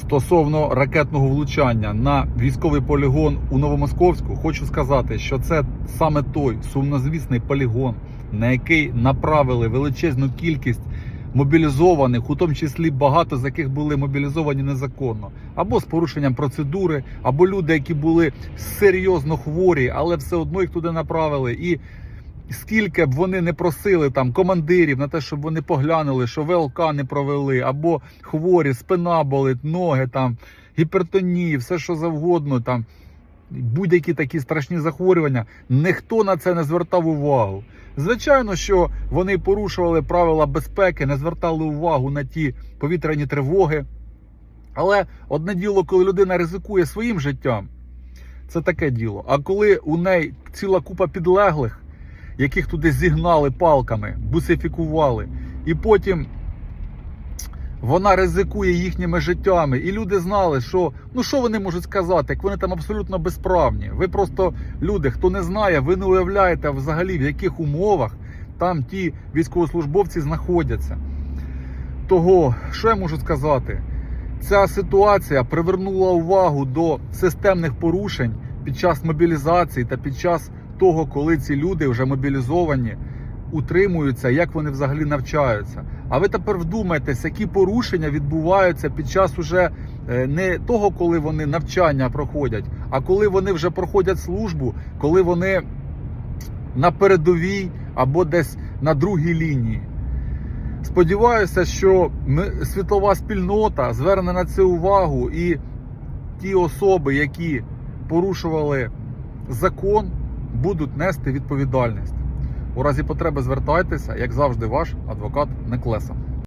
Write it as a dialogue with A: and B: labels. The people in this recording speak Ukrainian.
A: Стосовно ракетного влучання на військовий полігон у Новомосковську, хочу сказати, що це саме той сумнозвісний полігон, на який направили величезну кількість мобілізованих, у тому числі багато з яких були мобілізовані незаконно, або з порушенням процедури, або люди, які були серйозно хворі, але все одно їх туди направили. І скільки б вони не просили там командирів на те, щоб вони поглянули, що ВЛК не провели, або хворі, спина болить, ноги там, гіпертонії, все що завгодно, там будь-які такі страшні захворювання, ніхто на це не звертав увагу. Звичайно, що вони порушували правила безпеки, не звертали увагу на ті повітряні тривоги. Але одне діло, коли людина ризикує своїм життям, це таке діло. А коли у неї ціла купа підлеглих, яких туди зігнали палками, бусифікували, і потім вона ризикує їхніми життями, і люди знали, що ну що вони можуть сказати, як вони там абсолютно безправні. Ви просто люди, хто не знає, ви не уявляєте взагалі в яких умовах там ті військовослужбовці знаходяться. Того, що я можу сказати? Ця ситуація привернула увагу до системних порушень під час мобілізації та під час того, коли ці люди вже мобілізовані, утримуються, як вони взагалі навчаються. А ви тепер вдумайтесь, які порушення відбуваються під час уже е, не того, коли вони навчання проходять, а коли вони вже проходять службу, коли вони на передовій або десь на другій лінії. Сподіваюся, що ми, світова спільнота зверне на це увагу, і ті особи, які порушували закон, будуть нести відповідальність. У разі потреби звертайтеся, як завжди, ваш адвокат Неклеса.